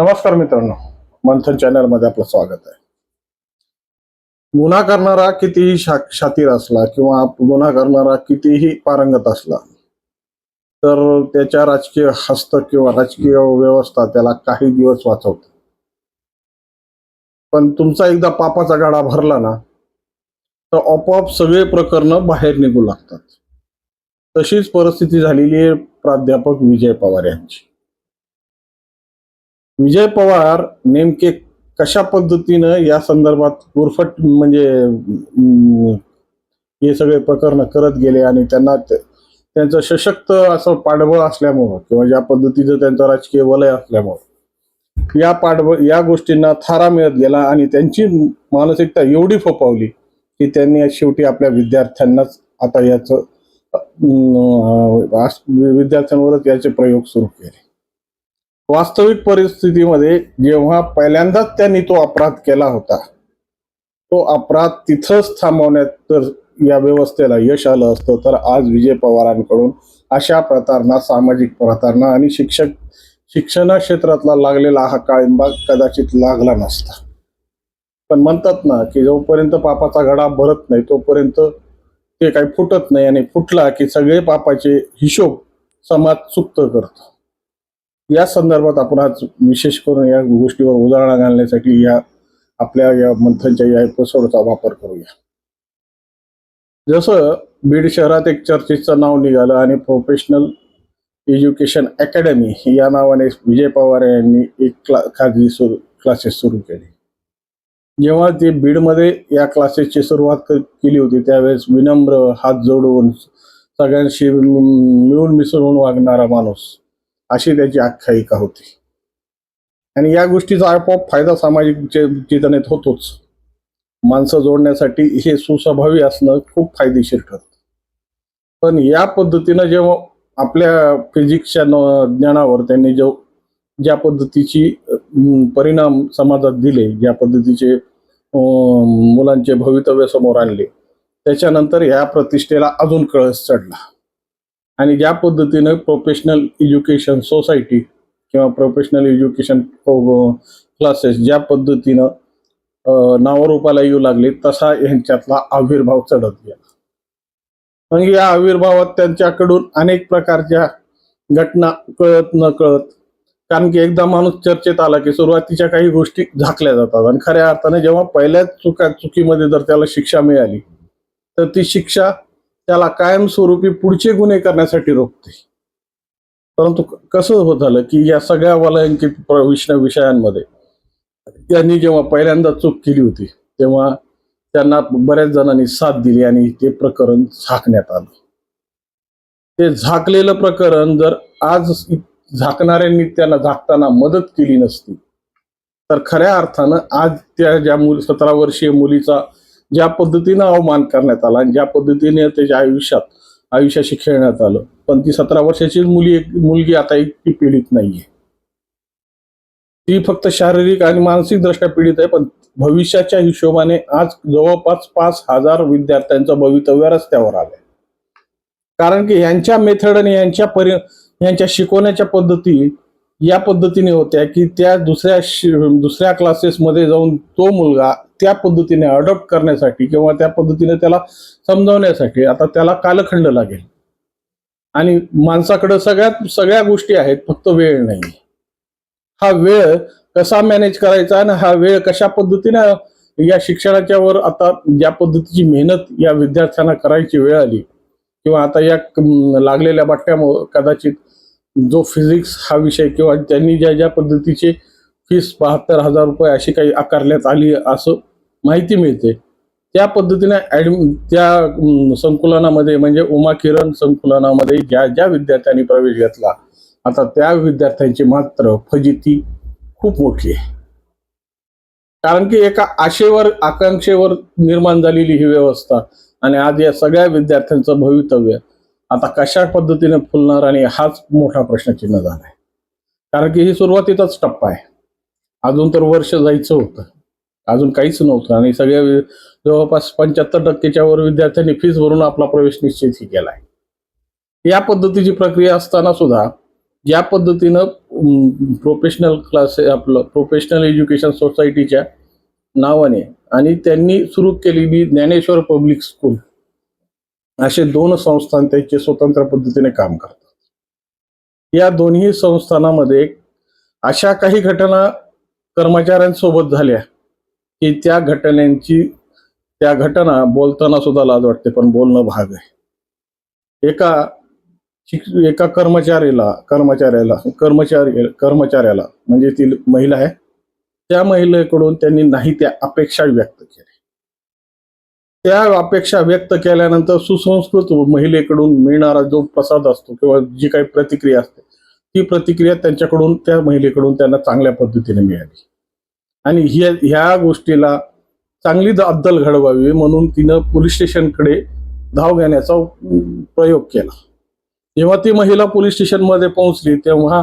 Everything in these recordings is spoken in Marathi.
नमस्कार मित्रांनो मंथन चॅनलमध्ये आपलं स्वागत आहे. गुन्हा करणारा कितीही शा- शातीर असला किंवा गुन्हा करणारा कितीही पारंगत असला तर त्याच्या राजकीय हस्त किंवा राजकीय व्यवस्था त्याला काही दिवस वाचवते. पण तुमचा एकदा पापाचा गाडा भरला ना तर आपोआप सगळे प्रकरण बाहेर निघू लागतात. तशीच परिस्थिती झालेली आहे प्राध्यापक विजय पवार यांची. विजय पवार नेमके कशा पद्धतीनं या संदर्भात गुरफट म्हणजे हे सगळे प्रकरण करत गेले आणि त्यांना त्यांचं सशक्त असं पाठबळ असल्यामुळं किंवा ज्या पद्धतीचं त्यांचं राजकीय वलय असल्यामुळं या पाठबळ या गोष्टींना थारा मिळत गेला आणि त्यांची मानसिकता एवढी फोपावली की त्यांनी शेवटी आपल्या विद्यार्थ्यांनाच आता याचं विद्यार्थ्यांवरच याचे प्रयोग सुरू केले. वास्तविक परिस्थितीमध्ये जेव्हा पहिल्यांदाच त्यांनी तो अपराध केला होता तो अपराध तिथंच थांबवण्यात तर या व्यवस्थेला यश आलं असतं. तर आज विजय पवारांकडून अशा प्रतारणा सामाजिक प्रतारणा आणि शिक्षक शिक्षण क्षेत्रातला लागलेला हा काळिंबा कदाचित लागला नसता. पण म्हणतात ना की जोपर्यंत पापाचा घडा भरत नाही तोपर्यंत ते काही फुटत नाही आणि फुटला की सगळे पापाचे हिशोब समाज चुकतं करतो. या संदर्भात आपण आज विशेष करून या गोष्टीवर उदाहरण घालण्यासाठी या आपल्या या मंथनच्या या एपिसोडचा वापर करूया. जसं बीड शहरात एक चर्चेचं नाव निघालं आणि प्रोफेशनल एज्युकेशन अकॅडमी या नावाने विजय पवार यांनी एक क्ला खाजगी सुरू क्लासेस सुरू केले. जेव्हा ते बीडमध्ये या क्लासेसची सुरुवात केली होती त्यावेळेस विनम्र हात जोडून सगळ्यांशी मिळून मिसळून वागणारा माणूस अशी त्याची आख्यायिका होती. आणि या गोष्टीचा आपोआप फायदा सामाजिक चेतनेत होतोच. माणसं जोडण्यासाठी हे सुस्वभावी असणं खूप फायदेशीर ठरतं. पण या पद्धतीनं जेव्हा आपल्या फिजिक्सच्या ज्ञानावर त्यांनी जो ज्या पद्धतीची परिणाम समाजात दिले ज्या पद्धतीचे मुलांचे भवितव्य समोर आणले त्याच्यानंतर या प्रतिष्ठेला अजून कळस चढला. आणि ज्या पद्धतीनं प्रोफेशनल एज्युकेशन सोसायटी किंवा प्रोफेशनल एज्युकेशन क्लासेस ज्या पद्धतीनं नावारूपाला येऊ लागले तसा यांच्यातला आविर्भाव चढत गेला. मग या आविर्भावात त्यांच्याकडून अनेक प्रकारच्या घटना कळत न कळत कारण की एकदा माणूस चर्चेत आला की सुरुवातीच्या काही गोष्टी झाकल्या जातात. आणि खऱ्या अर्थाने जेव्हा पहिल्याच चुका चुकीमध्ये जर त्याला शिक्षा मिळाली तर ती शिक्षा त्याला कायमस्वरूपी पुढचे गुन्हे करण्यासाठी रोखते. परंतु कसं होत झालं की या सगळ्या वलयांकित प्र- विषयांमध्ये त्यांनी जेव्हा पहिल्यांदा चूक केली होती तेव्हा त्यांना बऱ्याच जणांनी साथ दिली आणि ते प्रकरण झाकण्यात आलं. ते झाकलेलं प्रकरण जर आज झाकणाऱ्यांनी त्यांना झाकताना मदत केली नसती तर खऱ्या अर्थानं आज त्या ज्या मुली सतरा वर्षीय मुलीचा ज्या पद्धतीनं अवमान करण्यात आला आणि ज्या पद्धतीने त्याच्या आयुष्यात आयुष्याशी खेळण्यात आलं. पण ती सतरा वर्षाची मुली मुलगी आता इतकी पीडित नाहीये. ती फक्त शारीरिक आणि मानसिक दृष्ट्या पीडित आहे पण भविष्याच्या हिशोबाने आज जवळपास पाच हजार विद्यार्थ्यांचं भवितव्य रस्त्यावर आलंय. कारण की यांच्या मेथड आणि यांच्या परि यांच्या शिकवण्याच्या पद्धती या पद्धतीने होत्या की त्या दुसऱ्या दुसऱ्या क्लासेसमध्ये जाऊन तो मुलगा त्या पद्धतीने अडॉप्ट करण्यासाठी किंवा त्या पद्धतीने त्याला समजावण्यासाठी आता त्याला कालखंड लागेल. आणि माणसाकडे सगळ्यात सगळ्या गोष्टी आहेत फक्त वेळ नाही. हा वेळ कसा मॅनेज करायचा आणि हा वेळ कशा पद्धतीने या शिक्षणाच्या वर आता ज्या पद्धतीची मेहनत या विद्यार्थ्यांना करायची वेळ आली किंवा आता या लागलेल्या बाटक्यामुळे कदाचित जो फिजिक्स हा विषय किंवा त्यांनी ज्या ज्या पद्धतीचे फीस बहात्तर हजार रुपये अशी काही आकारण्यात आली असं माहिती मिळते. त्या पद्धतीने ऍडमि त्या संकुलनामध्ये म्हणजे उमा किरण संकुलनामध्ये ज्या ज्या विद्यार्थ्यांनी प्रवेश घेतला आता त्या विद्यार्थ्यांची मात्र फजिती खूप मोठी आहे. कारण की एका आशेवर आकांक्षेवर निर्माण झालेली ही व्यवस्था आणि आज या सगळ्या विद्यार्थ्यांचं भवितव्य आता कशा पद्धतीने फुलणार आणि हाच मोठा प्रश्नचिन्ह झाला आहे. कारण की ही सुरुवातीचाच टप्पा आहे. अजून तर वर्ष जायचं होतं. अजून काहीच नव्हतं. आणि सगळ्या जवळपास पंच्याहत्तर टक्केच्या वर विद्यार्थ्यांनी फीस भरून आपला प्रवेश निश्चित केला केलाय या पद्धतीची प्रक्रिया असताना सुद्धा ज्या पद्धतीनं प्रोफेशनल क्लास आपलं प्रोफेशनल एज्युकेशन सोसायटीच्या नावाने आणि त्यांनी सुरू केलेली ज्ञानेश्वर पब्लिक स्कूल असे दोन संस्थान त्यांचे स्वतंत्र पद्धतीने काम करतात. या दोन्ही संस्थानामध्ये अशा काही घटना कर्मचाऱ्यांसोबत झाल्या की त्या घटनांची त्या घटना बोलताना सुद्धा लाज वाटते पण बोलणं भाग आहे. एका एका कर्मचारीला कर्मचाऱ्याला कर्मचारी कर्मचाऱ्याला म्हणजे ती महिला आहे त्या महिलेकडून त्यांनी नाही त्या अपेक्षा व्यक्त केल्या. त्या अपेक्षा व्यक्त केल्यानंतर सुसंस्कृत महिलेकडून मिळणारा जो प्रसाद असतो किंवा जी काही प्रतिक्रिया असते ती प्रतिक्रिया त्यांच्याकडून त्या महिलेकडून त्यांना चांगल्या पद्धतीने मिळाली. आणि ह्या ह्या गोष्टीला चांगली अद्दल घडवावी म्हणून तिनं पोलीस स्टेशनकडे धाव घेण्याचा प्रयोग केला. जेव्हा ती महिला पोलीस स्टेशनमध्ये पोहोचली तेव्हा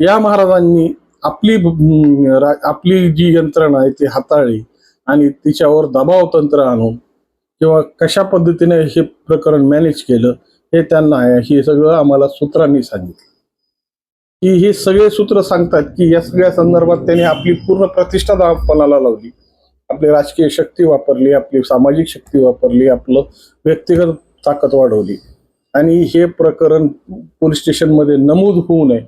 या महाराजांनी आपली आपली जी यंत्रणा आहे ती हाताळली आणि तिच्यावर दबाव तंत्र आणून किंवा कशा पद्धतीने हे प्रकरण मॅनेज केलं हे त्यांना हे सगळं आम्हाला सूत्रांनी सांगितलं. की हे सगळे सूत्र सांगतात की या सगळ्या संदर्भात त्यांनी आपली पूर्ण प्रतिष्ठा दापणाला लावली. आपली राजकीय शक्ती वापरली आपली सामाजिक शक्ती वापरली आपलं व्यक्तिगत ताकद वाढवली. आणि हे प्रकरण पोलीस स्टेशनमध्ये नमूद होऊ नये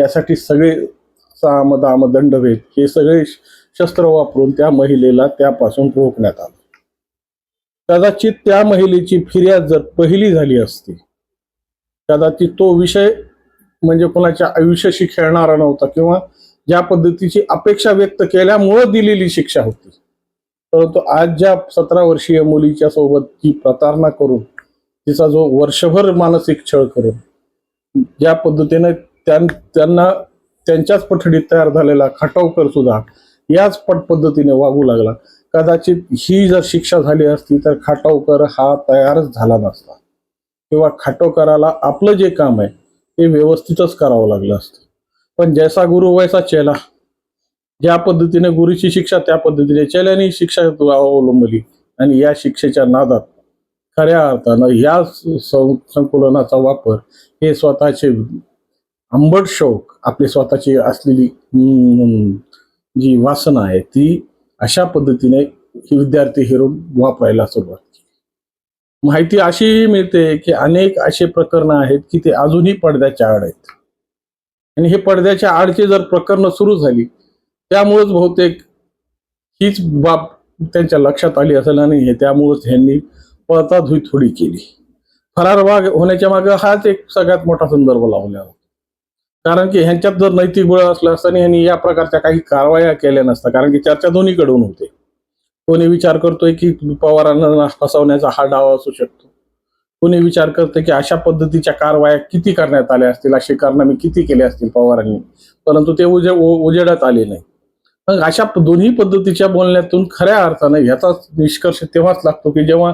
यासाठी सगळे सामदाम दंडभेद हे सगळे शस्त्र वापरून त्या महिलेला त्यापासून रोखण्यात आलं. कदाचित त्या महिलेची फिर्याद जर पहिली झाली असती कदाचित तो विषय म्हणजे कोणाच्या आयुष्याशी खेळणारा नव्हता किंवा ज्या पद्धतीची अपेक्षा व्यक्त केल्यामुळं दिलेली शिक्षा होती परंतु आज ज्या सतरा वर्षीय मुलीच्या सोबत ती प्रतारणा करून तिचा जो वर्षभर मानसिक छळ करून ज्या पद्धतीने त्यां- त्यांना त्यांच्याच पठडीत तयार झालेला खाटावकर सुद्धा याच पट पद्धतीने वागू लागला. कदाचित ही जर शिक्षा झाली असती तर खाटावकर हा तयारच झाला नसता. किंवा खाटोकराला आपलं जे काम आहे ते व्यवस्थितच करावं लागलं असतं. पण जैसा गुरु वैसा चेला. ज्या पद्धतीने गुरुची शिक्षा त्या पद्धतीने चेल्याने शिक्षा अवलंबली. आणि या शिक्षेच्या नादात खऱ्या अर्थानं या सं- संकुलनाचा वापर हे स्वतःचे आंबट शौक आपली स्वतःची असलेली जी वासना आहे ती अशा पद्धतीने ही विद्यार्थी हिरून वापरायला सुरुवात केली. माहिती अशीही मिळते की अनेक असे प्रकरण आहेत की ते अजूनही पडद्याच्या आड आहेत. आणि हे पडद्याच्या आडची जर प्रकरणं सुरू झाली त्यामुळेच बहुतेक हीच बाब त्यांच्या लक्षात आली असेल आणि हे त्यामुळेच ह्यांनी पळताधुई थोडी केली. फरार वाघ होण्याच्या मागे हाच एक सगळ्यात मोठा संदर्भ लावला होता. कारण की ह्यांच्यात जर नैतिक बळ असलं असतं आणि या प्रकारच्या काही कारवाया केल्या नसत्या कारण की चर्चा दोन्हीकडून होते. कोणी विचार करतोय की पवारांना फसवण्याचा हा डाव असू शकतो. कोणी विचार करतोय की अशा पद्धतीच्या कारवाया किती करण्यात आल्या असतील अशी कारनामे किती केले असतील पवारांनी. परंतु ते उजे उजेडात आले नाही. मग अशा दोन्ही पद्धतीच्या बोलण्यातून खऱ्या अर्थानं ह्याचा निष्कर्ष तेव्हाच लागतो की जेव्हा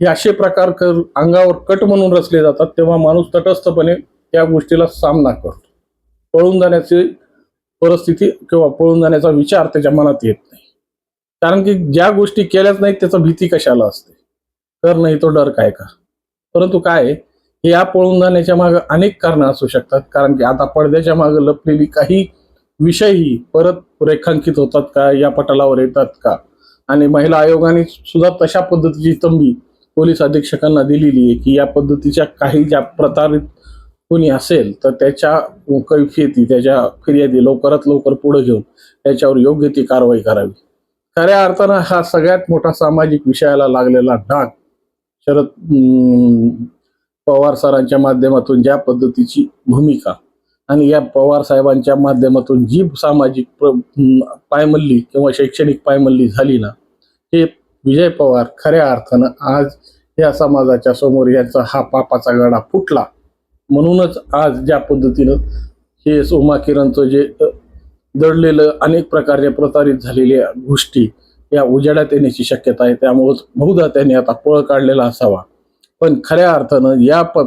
हे असे प्रकार कर अंगावर कट म्हणून रचले जातात तेव्हा माणूस तटस्थपणे त्या गोष्टीला सामना करतो. पळून जाण्याची परिस्थिती किंवा पळून जाण्याचा विचार त्याच्या मनात येत नाही. कारण की ज्या गोष्टी केल्याच नाहीत त्याचा भीती कशाला असते? तर नाही तो डर काय का परंतु काय हे या पळून जाण्याच्या मागे अनेक कारणं असू शकतात. कारण की आता पडद्याच्या मागे लपलेली काही विषयही परत रेखांकित होतात का? या पटलावर येतात का? आणि महिला आयोगाने सुद्धा तशा पद्धतीची तंबी पोलीस अधीक्षकांना दिलेली आहे की या पद्धतीच्या काही ज्या प्रतारित कोणी असेल तर त्याच्या कैफियती त्याच्या फिर्यादी लवकरात लवकर पुढे घेऊन त्याच्यावर योग्य ती कारवाई करावी. खऱ्या अर्थानं हा सगळ्यात मोठा सामाजिक विषयाला लागलेला डाग शरद पवार सरांच्या माध्यमातून ज्या पद्धतीची भूमिका आणि या पवार साहेबांच्या माध्यमातून जी सामाजिक पायमल्ली किंवा शैक्षणिक पायमल्ली झाली ना हे विजय पवार खऱ्या अर्थानं आज या समाजाच्या समोर यांचा हा पापाचा गडा फुटला. म्हणूनच आज ज्या पद्धतीनं हे सोमा किरणचं जे दडलेलं अनेक प्रकारच्या प्रतारित झालेल्या गोष्टी या उजेडात येण्याची शक्यता आहे. त्यामुळं बहुधा त्यांनी आता पळ काढलेला असावा. पण खऱ्या अर्थानं या प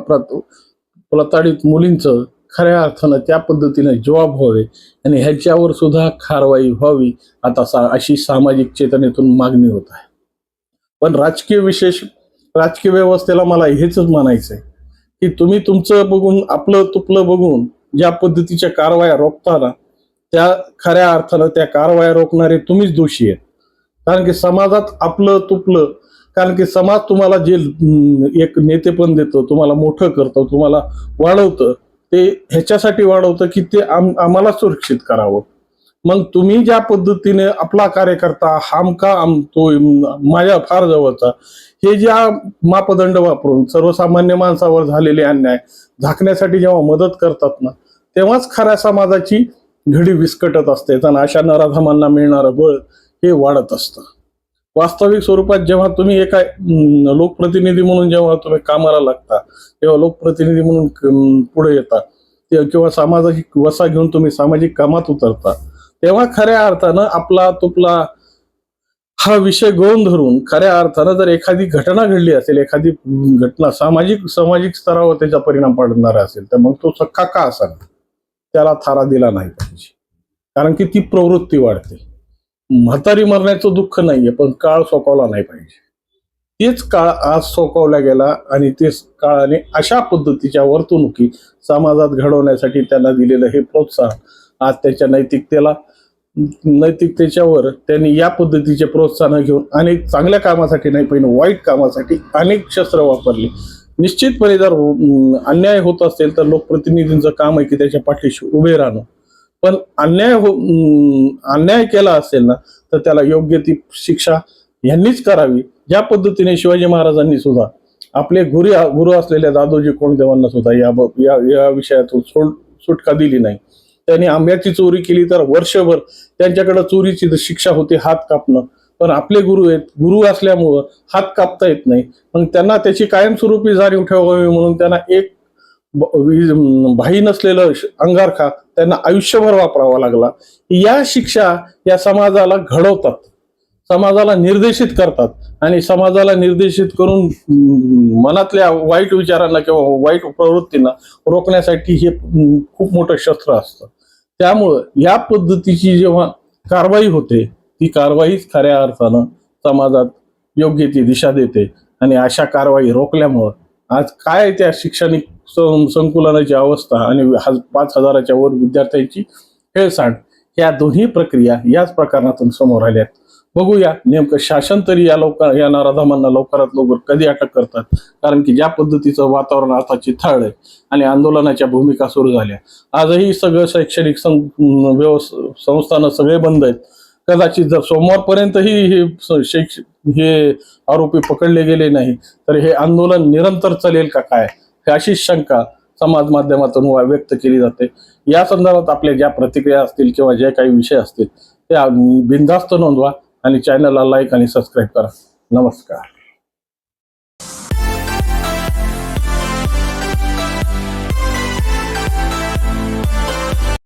प्रताडित मुलींचं खऱ्या अर्थानं त्या पद्धतीनं जवाब व्हावे आणि ह्याच्यावर सुद्धा कारवाई व्हावी आता सा अशी सामाजिक चेतनेतून मागणी होत आहे. पण राजकीय विशेष राजकीय व्यवस्थेला मला हेच म्हणायचं आहे की तुम्ही तुमचं बघून आपलं तुपलं बघून ज्या पद्धतीच्या कारवाया रोखताना त्या खऱ्या अर्थानं त्या कारवाया रोखणारे तुम्हीच दोषी आहेत. कारण की समाजात आपलं तुपलं कारण की समाज तुम्हाला जे एक नेतेपण देतो तुम्हाला मोठं करतं तुम्हाला वाढवतं ते ह्याच्यासाठी वाढवतं की ते आम आम्हाला सुरक्षित करावं. मग तुम्ही ज्या पद्धतीने आपला कार्यकर्ता हमका आम तो माझ्या फार जवळचा हे ज्या मापदंड वापरून सर्वसामान्य माणसावर झालेले अन्याय झाकण्यासाठी जेव्हा मदत करतात ना तेव्हाच खऱ्या समाजाची घडी विस्कटत असते आणि अशा नराधमांना मिळणारं बळ हे वाढत असतं. वास्तविक स्वरूपात जेव्हा तुम्ही एका लोकप्रतिनिधी म्हणून जेव्हा तुम्ही कामाला लागता तेव्हा लोकप्रतिनिधी म्हणून पुढे येता किंवा सामाजिक वसा घेऊन तुम्ही सामाजिक कामात उतरता तेव्हा खऱ्या अर्थानं आपला तुपला हा विषय गोवून धरून खऱ्या अर्थानं जर एखादी घटना घडली असेल एखादी घटना सामाजिक सामाजिक स्तरावर त्याचा परिणाम पडणारा असेल तर मग तो सख्खा का असावा? त्याला थारा दिला नाही पाहिजे. कारण की ती प्रवृत्ती वाढते. म्हातारी मरण्याचं दुःख नाहीये पण काळ सोकावला नाही पाहिजे. तेच काळ आज सोकावला गेला आणि तेच काळाने अशा पद्धतीच्या वर्तणुकी समाजात घडवण्यासाठी त्यांना दिलेलं हे प्रोत्साहन आज त्याच्या नैतिकतेला नैतिकतेच्यावर त्यांनी या पद्धतीचे प्रोत्साहन घेऊन अनेक चांगल्या कामासाठी नाही पण वाईट कामासाठी अनेक शस्त्र वापरली. निश्चितपणे जर अन्याय होत असेल तर लोकप्रतिनिधींचं काम आहे की त्याच्या पाठीशी उभे राहणं. पण अन्याय हो अन्याय केला असेल ना तर त्याला योग्य ती शिक्षा यांनीच करावी. ज्या पद्धतीने शिवाजी महाराजांनी सुद्धा आपले गुरु गुरु असलेल्या दादोजी कोंडदेवांना सुद्धा या या या विषयातून सोड सुटका दिली नाही. त्यांनी आंब्याची चोरी केली तर वर्षभर त्यांच्याकडे चोरीची शिक्षा होते हात कापणं. पण आपले गुरु आहेत गुरु असल्यामुळं हात कापता येत नाही. मग त्यांना त्याची कायमस्वरूपी जाणीव ठेवावी म्हणून त्यांना एक भाई नसलेलं अंगारखा त्यांना आयुष्यभर वापरावा लागला. या शिक्षा या समाजाला घडवतात. समाजाला निर्देशित करतात. आणि समाजाला निर्देशित करून मनातल्या वाईट विचारांना किंवा वाईट प्रवृत्तींना रोखण्यासाठी हे खूप मोठं शस्त्र असतं. त्यामुळं या पद्धतीची जेव्हा कारवाई होते ती कारवाईच खऱ्या अर्थानं समाजात योग्य ती दिशा देते. आणि अशा कारवाई रोखल्यामुळं आज काय त्या शैक्षणिक संकुलनाची अवस्था आणि पाच हजाराच्या वर विद्यार्थ्यांची हेळसांड या दोन्ही प्रक्रिया याच प्रकरणातून समोर आल्या आहेत बघूया. नेमकं शासन तरी या लवकर या नराधमांना लवकरात लवकर कधी अटक करतात? कारण की ज्या पद्धतीचं वातावरण आता चिथाळलंय आणि आंदोलनाच्या भूमिका सुरू झाल्या. आजही सगळं शैक्षणिक सं- संस्थानं सगळे बंद आहेत. कदाचित जर सोमवारपर्यंतही हे स- शैक्ष हे आरोपी पकडले गेले नाही तर हे आंदोलन निरंतर चालेल का काय? हे अशी शंका समाज माध्यमातून व्यक्त केली जाते. या संदर्भात आपल्या ज्या प्रतिक्रिया असतील किंवा जे काही विषय असतील त्या बिनधास्त नोंदवा. आणि चॅनलला लाईक आणि सबस्क्राईब करा. नमस्कार.